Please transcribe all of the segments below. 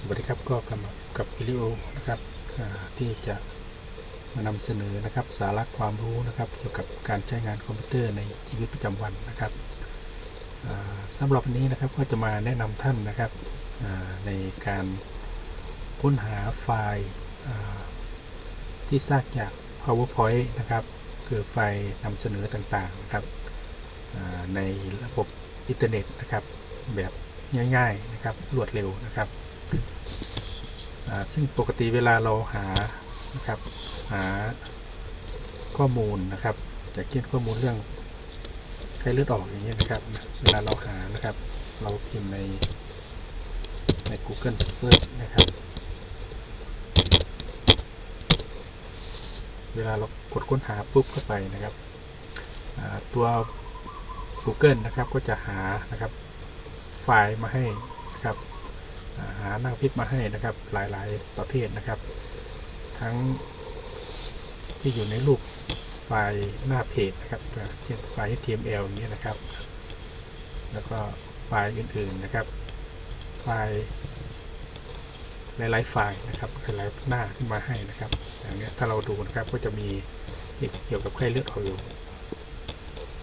สวัสดีครับก็กลับกับวิดีโอนะครับที่จะมานำเสนอนะครับสาระความรู้นะครับเกี่ยวกับการใช้งานคอมพิวเตอร์ในชีวิตประจำวันนะครับอ่าสำหรับวันนี้นะครับก็จะมาแนะนำท่านนะครับในการค้นหาไฟล์ที่สร้างจาก PowerPoint นะครับ คือไฟล์นำเสนอต่างๆนะครับในระบบอินเทอร์เน็ตนะครับ แบบง่าย ๆนะครับรวดเร็วนะครับ ซึ่งปกติเวลาเราหานะครับหาข้อมูลนะครับจะเขียนข้อมูลเรื่องไข้เลือดออกอย่างเงี้นะครับ เวลาเราหานะครับ เราพิมพ์ในใน Google Search นะครับ เวลาเรากดค้นหาปุ๊บเข้าไปนะครับตัว Google นะครับก็จะหานะครับ ไฟล์มาให้นะครับ หาหน้าพิษมาให้นะครับ หลายๆประเภทนะครับ ทั้งที่อยู่ในรูปไฟล์หน้าเพจนะครับเช่นไฟล์ HTML อย่างนี้นะครับ แล้วก็ไฟล์อื่นๆนะครับ ไฟล์หลายๆไฟล์นะครับหลายหน้าขึ้นมาให้นะครับ อย่างนี้ถ้าเราดูนะครับก็จะมีเกี่ยวกับไข้เลือดออกอยู่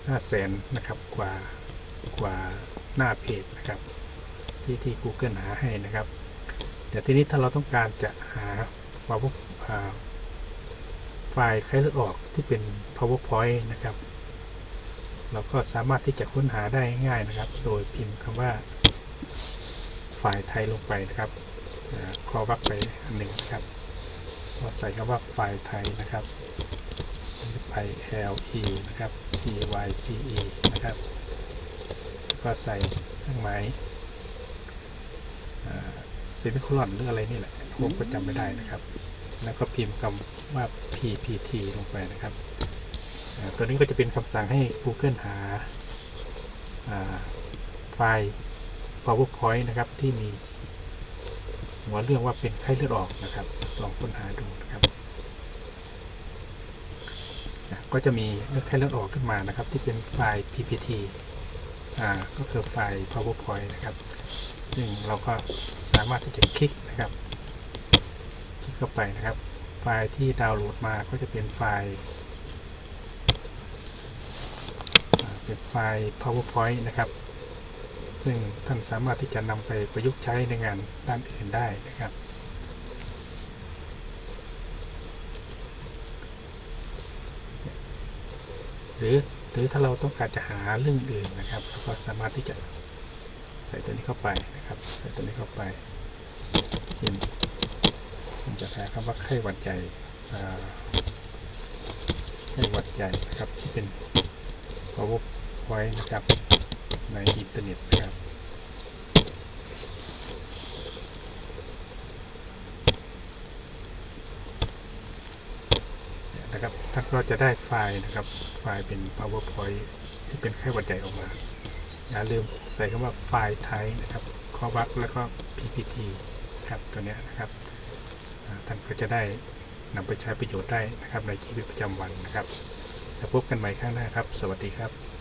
ห้าแสนนะครับกว่ากว่าหน้าเพจนะครับ ที่ที่ Google หาให้นะครับแต่ทีนี้ถ้าเราต้องการจะหา power ไฟล์ไข้เลือดออกที่เป็น powerpoint นะครับ เราก็สามารถที่จะค้นหาได้ง่ายนะครับ โดยพิมพ์คำว่า ไฟล์ไทยลงไปนะครับคอวักไปอันหนึ่งนะครับก็ใส่คำว่าไฟล์ไทยนะครับไป L E นะครับ T Y T E นะครับ ก็ใส่เครื่องหมาย เซมิโคลอนหรืออะไรนี่แหละผมก็จำไม่ได้นะครับ แล้วก็พิมพ์คำว่า ppt ลงไปนะครับตัวนี้ก็จะเป็นคำสั่งให้ Google หาาไฟล์ PowerPoint นะครับ ที่มีหัวเรื่องว่าเป็นไข้เลือดออกนะครับ ลองค้นหาดูนะครับ ก็จะมีเรื่องไข้เลือดออกขึ้นมานะครับ ที่เป็นไฟล์ ppt ก็คือไฟล์ PowerPoint นะครับ ซึ่งเราก็สามารถที่จะคลิกนะครับ คลิกเข้าไปนะครับ ไฟล์ที่ดาวน์โหลดมาก็จะเป็นไฟล์เป็นไฟล์ PowerPoint นะครับ ซึ่งท่านสามารถที่จะนำไปประยุกต์ใช้ในงานด้านอื่นได้นะครับหรือ หรือถ้าเราต้องการจะหาเรื่องอื่นนะครับเราก็สามารถที่จะใส่ตัวนี้เข้าไปนะครับ ใส่ตัวนี้เข้าไปเช่นผมจะใช้คำว่าไข้หวัดใหญ่ไข้หวัดใหญ่นะครับที่เป็น PowerPoint นะครับในอินเทอร์เน็ตนะครับ นะครับท่านก็จะได้ไฟล์นะครับไฟล์เป็น PowerPoint ที่เป็นไข้หวัดใหญ่ออกมาอย่าลืมใส่คำว่าไฟล์ไทยนะครับข้อวักแล้วก็ PPT ครับตัวเนี้ยนะครับท่านก็จะได้นำไปใช้ประโยชน์ได้นะครับในชีวิตประจำวันนะครับแล้วพบกันใหม่ข้างหน้าครับ สวัสดีครับ